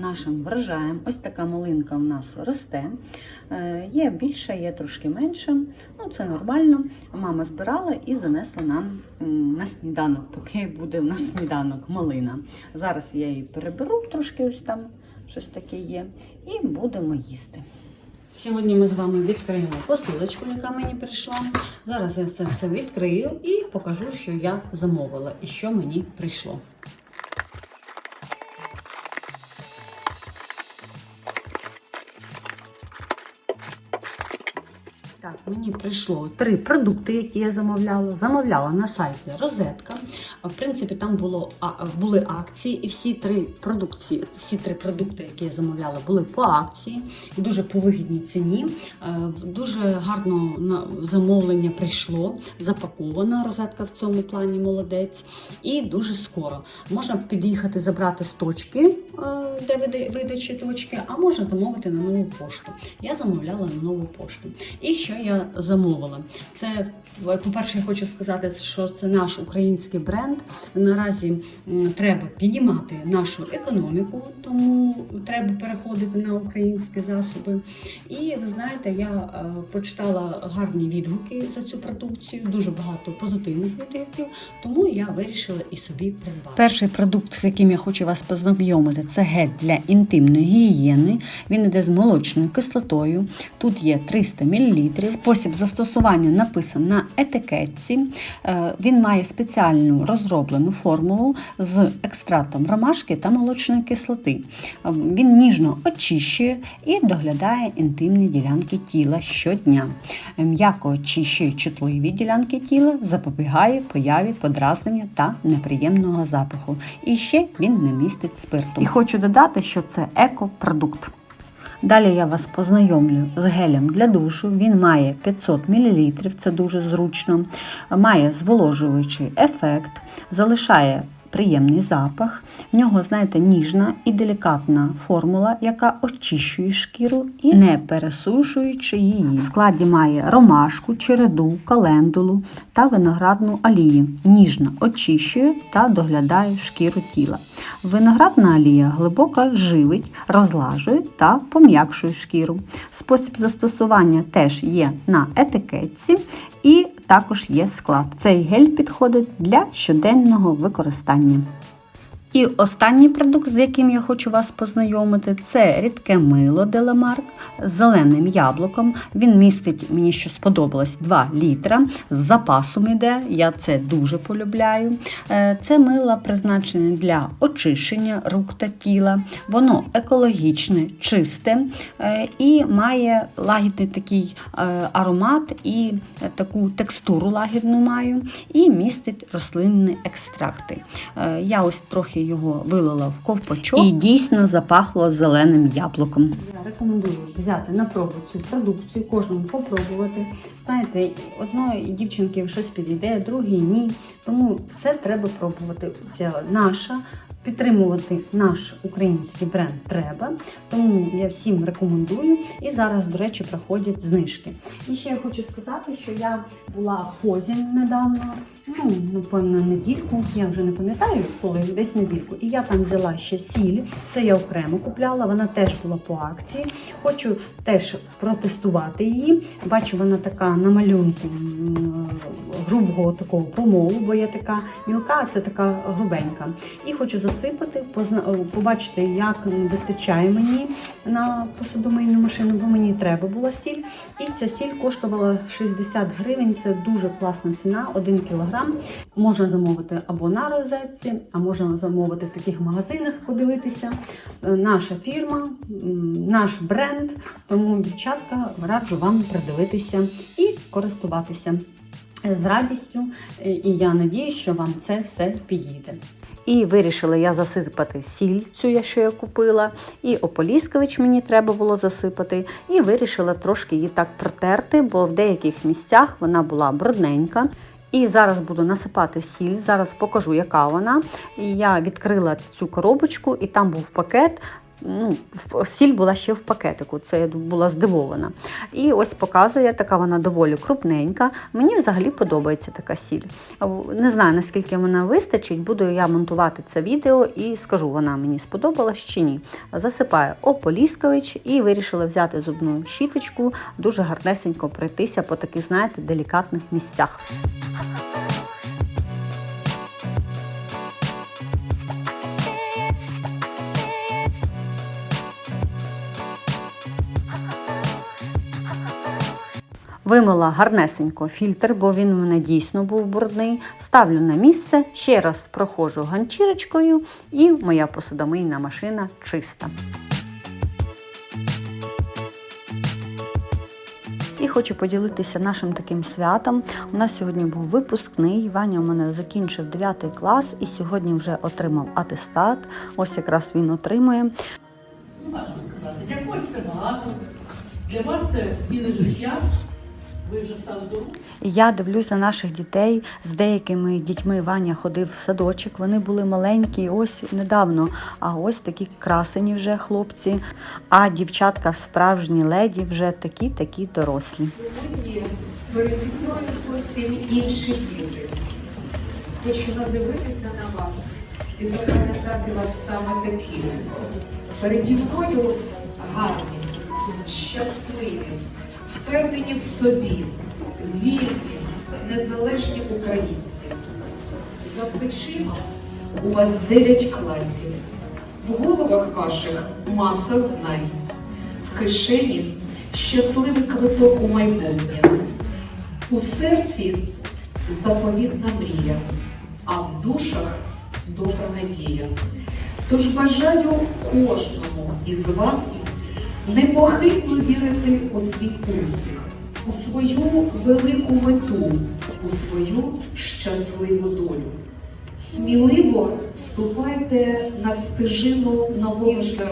нашим врожаєм. Ось така малинка в нас росте. Е, Є більша, є трошки менша. Ну, це нормально. Мама збирала і занесла нам на сніданок. Такий буде нас сніданок малина. Зараз я її переберу трошки, ось там щось таке є, і будемо їсти. Сьогодні ми з вами відкриємо посилочку, яка мені прийшла. Зараз я це все відкрию і покажу, що я замовила і що мені прийшло. Так, мені прийшло три продукти, які я замовляла. Замовляла на сайті Розетка. В принципі, там було були акції, і всі три продукції, всі три продукти, які я замовляла, були по акції і дуже по вигідній ціні. Е, Дуже гарно замовлення прийшло, запакована розетка в цьому плані молодець. І дуже скоро можна під'їхати забрати з точки, е, де вида- видачі точки, а можна замовити на нову пошту. Я замовляла на нову пошту. І що я замовила? Це, по-перше, я хочу сказати, що це наш український бренд. Наразі треба піднімати нашу економіку, тому треба переходити на українські засоби. І ви знаєте, я е, почитала гарні відгуки за цю продукцію, дуже багато позитивних відгуків, тому я вирішила і собі придбати. Перший продукт, з яким я хочу вас познайомити, це гель для інтимної гігієни. Він іде з молочною кислотою. Тут є 300 мл. Спосіб застосування написан на етикетці. Е, Він має спеціальну розроблену формулу з екстрактом ромашки та молочної кислоти. Він ніжно очищує і доглядає інтимні ділянки тіла щодня. М'яко очищує чутливі ділянки тіла, запобігає появі подразнення та неприємного запаху. І ще він не містить спирту. І хочу додати, що це екопродукт. Далі я вас познайомлю з гелем для душу. Він має 500 мл, це дуже зручно, має зволожуючий ефект, залишає приємний запах. В нього, знаєте, ніжна і делікатна формула, яка очищує шкіру і не пересушуючи її. В складі має ромашку, череду, календулу та виноградну олію. Ніжно очищує та доглядає шкіру тіла. Виноградна олія глибоко живить, розлажує та пом'якшує шкіру. Спосіб застосування теж є на етикетці і також є склад. Цей гель підходить для щоденного використання. І останній продукт, з яким я хочу вас познайомити, це рідке мило Деламарк з зеленим яблуком. Він містить, мені що сподобалось, 2 літра. З запасом іде, я це дуже полюбляю. Е, Це мило призначене для очищення рук та тіла. Воно екологічне, чисте е, і має лагідний такий е, аромат і таку текстуру лагідну маю, і містить рослинні екстракти. Я ось трохи його вилила в ковпачок і дійсно запахло зеленим яблуком. Я рекомендую взяти на пробу цю продукцію, кожному попробувати. Знаєте, одної дівчинки щось підійде, другій ні. Тому все треба пробувати. Це наша. Підтримувати наш український бренд треба, тому я всім рекомендую. І зараз, до речі, проходять знижки. І ще я хочу сказати, що я була в Фозі недавно, ну, напевно, недільку, я вже не пам'ятаю, коли десь недільку. І я там взяла ще сіль. Це я окремо купляла, вона теж була по акції. Хочу теж протестувати її. Бачу, вона така на малюнку грубого такого помолу, бо я така мілка, а це така грубенька. І хочу позна- побачити, як вистачає мені на посудомийну машину, бо мені треба була сіль. І ця сіль коштувала 60 гривень. Це дуже класна ціна, 1 кілограм. Можна замовити або на розетці, а можна замовити в таких магазинах, подивитися. Е, Наша фірма, наш бренд. Тому, дівчатка, раджу вам придивитися і користуватися з радістю. Е, І я надію, що вам це все підійде. І вирішила я засипати сіль, цю що я купила, і ополіскавич мені треба було засипати. І вирішила трошки її так протерти, бо в деяких місцях вона була брудненька. І зараз буду насипати сіль. Зараз покажу, яка вона. І я відкрила цю коробочку, і там був пакет. Ну, сіль була ще в пакетику, це я була здивована. І ось показує, така вона доволі крупненька. Мені взагалі подобається така сіль. Не знаю, наскільки вона вистачить, буду я монтувати це відео і скажу, вона мені сподобалась чи ні. Засипаю ополіскавич і вирішила взяти зубну щіточку, дуже гарнесенько пройтися по таких, знаєте, делікатних місцях. Вимила гарнесенько фільтр, бо він у мене дійсно був брудний. Ставлю на місце, ще раз проходжу ганчірочкою, і моя посудомийна машина чиста. І хочу поділитися нашим таким святом. У нас сьогодні був випускний. Ваня у мене закінчив 9 клас і сьогодні вже отримав атестат. Ось якраз він отримує. Важко сказати. Для когось це багато, для вас це ціле життя. Ви вже стали дорослі. Я дивлюся наших дітей з деякими дітьми. Ваня ходив в садочок. Вони були маленькі, ось недавно. А ось такі красені вже хлопці. А дівчатка справжні леді вже такі, такі дорослі. Сьогодні переді мною зовсім інші діти. Хочу надивитися на вас і запам'ятати вас саме такими. Переді мною гарні, щасливі, впевнені в собі, вільні, незалежні українці. За плечима у вас 9 класів. В головах ваших маса знань. В кишені щасливий квиток у майбутнє. У серці заповітна мрія, а в душах добра надія. Тож бажаю кожному із вас непохитно вірити у свій успіх, у свою велику мету, у свою щасливу долю. Сміливо ступайте на стежину нового життя.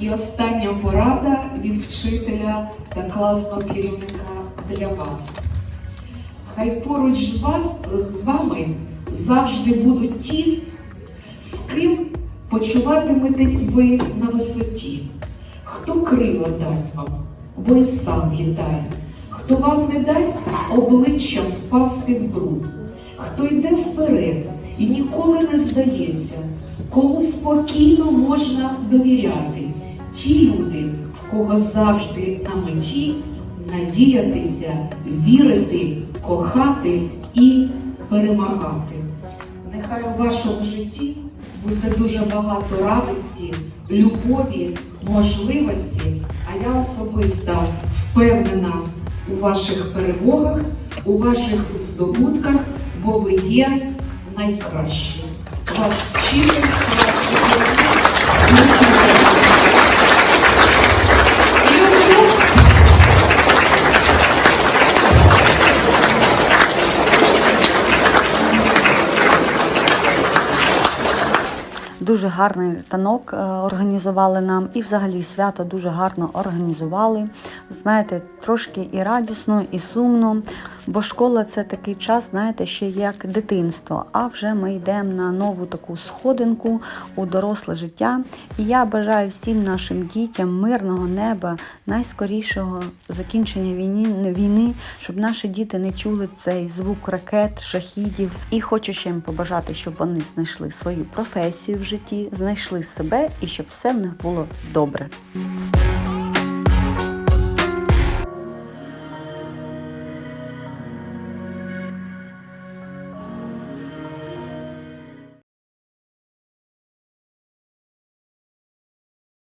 І остання порада від вчителя та класного керівника для вас. Хай поруч з вас з вами завжди будуть ті, з ким почуватиметесь ви на висоті. Хто крила дасть вам, бо і сам літає, хто вам не дасть обличчям впасти в бруд, хто йде вперед і ніколи не здається, кому спокійно можна довіряти. Ті люди, в кого завжди на меті надіятися, вірити, кохати і перемагати. Нехай у вашому житті буде дуже багато радості, любові, можливості, а я особисто впевнена у ваших перемогах, у ваших здобутках, бо ви є найкращі. Вас вчитель, ваш Дуже гарний танок е, організували нам, і взагалі свято дуже гарно організували. Знаєте, трошки і радісно, і сумно, бо школа це такий час, знаєте, ще як дитинство. А вже ми йдемо на нову таку сходинку у доросле життя. І я бажаю всім нашим дітям мирного неба, найскорішого закінчення війни, війни, щоб наші діти не чули цей звук ракет, шахідів. І хочу ще їм побажати, щоб вони знайшли свою професію в житті, знайшли себе і щоб все в них було добре.